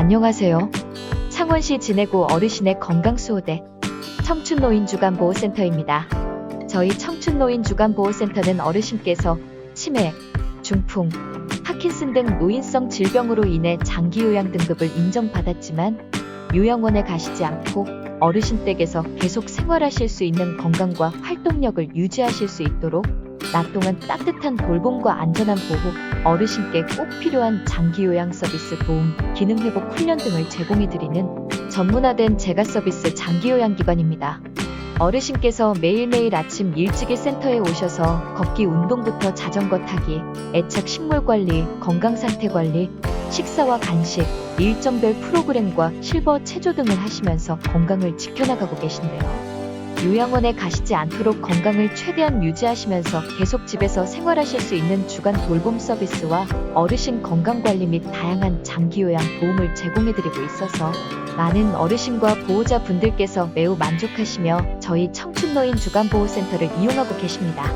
안녕하세요. 창원시 지내고 어르신의 건강수호대 청춘노인주간보호센터입니다. 저희 청춘노인주간보호센터는 어르신께서 치매, 중풍, 파킨슨 등 노인성 질병으로 인해 장기요양 등급을 인정받았지만 요양원에 가시지 않고 어르신 댁에서 계속 생활하실 수 있는 건강과 활동력을 유지하실 수 있도록 낮 동안 따뜻한 돌봄과 안전한 보호, 어르신께 꼭 필요한 장기 요양 서비스 도움, 기능 회복 훈련 등을 제공해드리는 전문화된 재가 서비스 장기 요양 기관입니다. 어르신께서 매일매일 아침 일찍이 센터에 오셔서 걷기 운동부터 자전거 타기, 애착 식물 관리, 건강 상태 관리, 식사와 간식, 일정별 프로그램과 실버 체조 등을 하시면서 건강을 지켜나가고 계신데요. 요양원에 가시지 않도록 건강을 최대한 유지하시면서 계속 집에서 생활하실 수 있는 주간 돌봄 서비스와 어르신 건강관리 및 다양한 장기요양 도움을 제공해드리고 있어서 많은 어르신과 보호자분들께서 매우 만족하시며 저희 청춘노인 주간보호센터를 이용하고 계십니다.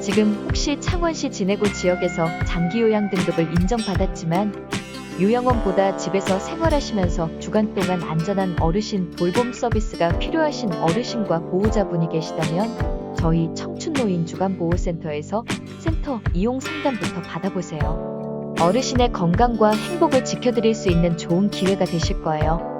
지금 혹시 창원시 진해구 지역에서 장기요양 등급을 인정받았지만 요양원보다 집에서 생활하시면서 주간 동안 안전한 어르신 돌봄 서비스가 필요하신 어르신과 보호자분이 계시다면 저희 청춘노인 주간보호센터에서 센터 이용 상담부터 받아보세요. 어르신의 건강과 행복을 지켜드릴 수 있는 좋은 기회가 되실 거예요.